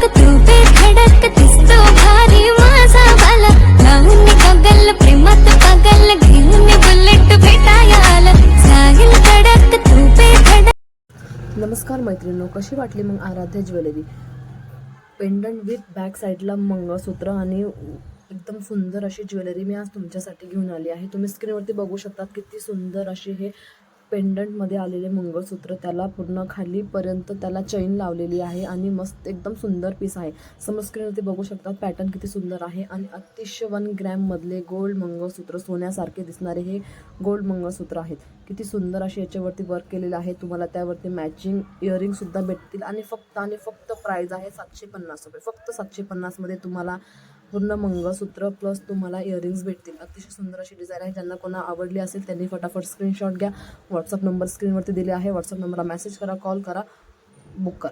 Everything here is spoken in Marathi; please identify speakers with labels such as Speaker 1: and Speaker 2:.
Speaker 1: कडक तू बेधडक दिसतो भारी माझा बाला लावून गगल प्रेमात पागल घेऊन बुलेट भेटाया आला साहिल कडक तू बेधडक
Speaker 2: नमस्कार मैत्रिणींनो कशी वाटली मग Aaradhya jewellery? Pendant with back साईडला मंगळसूत्र आणि एकदम सुंदर अशी ज्वेलरी मी आज तुमच्यासाठी घेऊन आली आहे. तुम्ही स्क्रीनवरती बघू शकतात किती सुंदर अशी हे पेंडंटमध्ये आलेले मंगळसूत्र त्याला पूर्ण खालीपर्यंत त्याला चैन लावलेली आहे आणि मस्त एकदम सुंदर पीस आहे. समोर स्क्रीनवरती बघू शकतात पॅटर्न किती सुंदर आहे आणि अतिशय वन ग्रॅममधले गोल्ड मंगळसूत्र सोन्यासारखे दिसणारे हे गोल्ड मंगळसूत्र आहेत. किती सुंदर असे याच्यावरती वर्क केलेलं आहे. तुम्हाला त्यावरती मॅचिंग इयरिंगसुद्धा भेटतील आणि फक्त आणि फक्त प्राईज आहे सातशे पन्नास रुपये. फक्त सातशे पन्नासमध्ये तुम्हाला पूर्ण मंगळसूत्र प्लस तुम्हाला इयरिंग्स भेटतील. अतिशय सुंदर अशी डिझाईन आहे. ज्यांना कोणा आवडली असेल त्यांनी फटाफट स्क्रीनशॉट घ्या. व्हॉट्सअप नंबर स्क्रीनवरती दिले आहे. व्हॉट्सअप नंबरला मेसेज करा कॉल करा बुक करा.